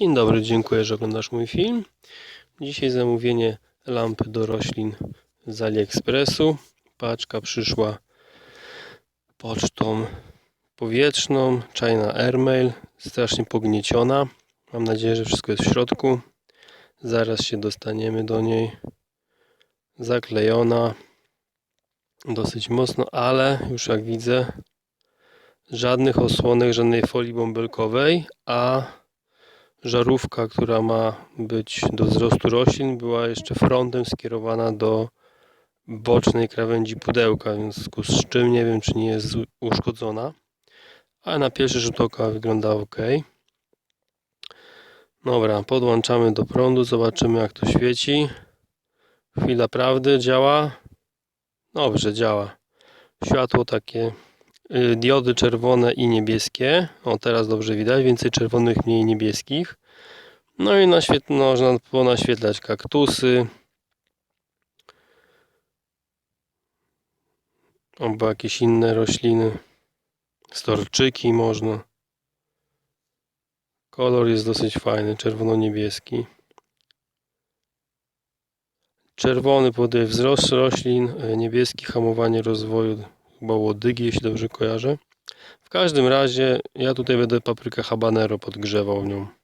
Dzień dobry, dziękuję, że oglądasz mój film. Dzisiaj zamówienie lampy do roślin z AliExpressu. Paczka przyszła pocztą powietrzną, China Airmail, strasznie pognieciona. Mam nadzieję, że wszystko jest w środku. Zaraz się dostaniemy do niej. Zaklejona dosyć mocno, ale już jak widzę, żadnych osłonek, żadnej folii bąbelkowej, a żarówka, która ma być do wzrostu roślin, była jeszcze frontem skierowana do bocznej krawędzi pudełka, w związku z czym nie wiem, czy nie jest uszkodzona, ale na pierwszy rzut oka wygląda ok. Dobra, podłączamy do prądu, zobaczymy jak to świeci. Chwila prawdy, działa? Dobrze, działa. Światło takie diody czerwone i niebieskie. O, teraz dobrze widać. Więcej czerwonych, mniej niebieskich. No i naświet- można ponaświetlać kaktusy. Albo jakieś inne rośliny. Storczyki można. Kolor jest dosyć fajny, czerwono-niebieski. Czerwony podaje wzrost roślin, y, niebieski hamowanie rozwoju chyba łodygi, jeśli dobrze kojarzę. W każdym razie ja tutaj będę paprykę habanero podgrzewał nią.